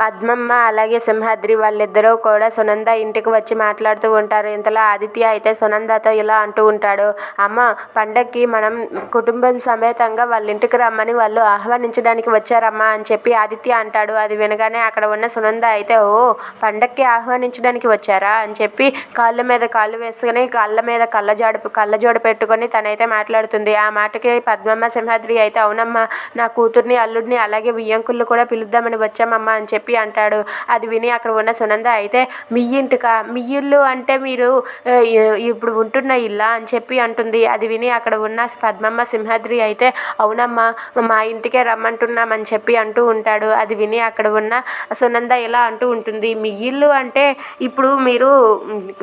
పద్మమ్మ అలాగే సింహాద్రి వాళ్ళిద్దరూ కూడా సునంద ఇంటికి వచ్చి మాట్లాడుతూ ఉంటారు. ఇంతలో ఆదిత్య అయితే సునందతో ఇలా అంటూ ఉంటాడు. అమ్మ పండక్కి మనం కుటుంబం సమేతంగా వాళ్ళ ఇంటికి రమ్మని వాళ్ళు ఆహ్వానించడానికి వచ్చారమ్మా అని చెప్పి ఆదిత్య అంటాడు. అది వినగానే అక్కడ ఉన్న సునంద అయితే ఓ పండక్కి ఆహ్వానించడానికి వచ్చారా అని చెప్పి కాళ్ళ మీద కాళ్ళు వేసుకుని కాళ్ళ మీద కళ్ళజోడు కళ్ళజోడు పెట్టుకొని తనైతే మాట్లాడుతుంది. ఆ మాటకి పద్మమ్మ సింహాద్రి అయితే అవునమ్మా నా కూతుర్ని అల్లుడిని అలాగే వియ్యంకుళ్ళు కూడా పిలుద్దామని వచ్చామమ్మా అని చెప్పి అంటాడు. అది విని అక్కడ ఉన్న సునంద అయితే మీ ఇంటికా? మీ ఇల్లు అంటే మీరు ఇప్పుడు ఉంటున్న ఇల్లా? అని చెప్పి అంటుంది. అది విని అక్కడ ఉన్న పద్మమ్మ సింహాద్రి అయితే అవునమ్మా మా ఇంటికే రమ్మంటున్నామని చెప్పి అంటూ ఉంటాడు. అది విని అక్కడ ఉన్న సునంద ఇలా అంటూ ఉంటుంది. మీ ఇల్లు అంటే ఇప్పుడు మీరు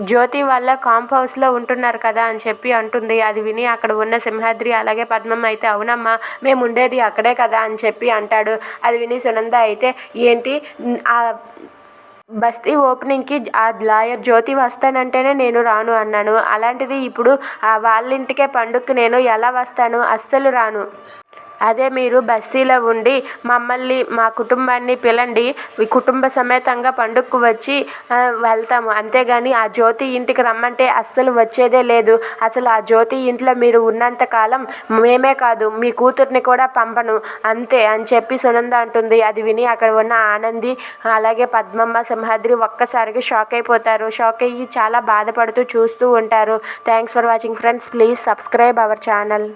జ్యోతి వాళ్ళ కాంప్ హౌస్లో ఉంటున్నారు కదా? అని చెప్పి అంటుంది. అది విని అక్కడ ఉన్న సింహాద్రి అలాగే పద్మమ్మ అయితే అవునమ్మా మేము ఉండేది అక్కడే కదా? అని చెప్పి అంటాడు. అది విని సునంద అయితే ఏంటి? ఆ బస్తీ ఓపెనింగ్కి ఆ లాయర్ జ్యోతి వస్తానంటేనే నేను రాను అన్నాను. అలాంటిది ఇప్పుడు వాళ్ళ ఇంటికే పండుగకి నేను ఎలా వస్తాను? అస్సలు రాను. అదే మీరు బస్తీలో ఉండి మమ్మల్ని మా కుటుంబాన్ని పిలండి. కుటుంబ సమేతంగా పండుగకు వచ్చి వెళ్తాము. అంతేగాని ఆ జ్యోతి ఇంటికి రమ్మంటే అస్సలు వచ్చేదే లేదు. అసలు ఆ జ్యోతి ఇంట్లో మీరు ఉన్నంత కాలం మేమే కాదు మీ కూతుర్ని కూడా పంపను. అంతే అని చెప్పి సునంద అంటుంది. అది విని అక్కడ ఉన్న ఆనంది అలాగే పద్మమ్మ సింహాద్రి ఒక్కసారిగా షాక్ అయిపోతారు. షాక్ అయ్యి చాలా బాధపడుతూ చూస్తూ ఉంటారు. Thanks for watching friends please subscribe our channel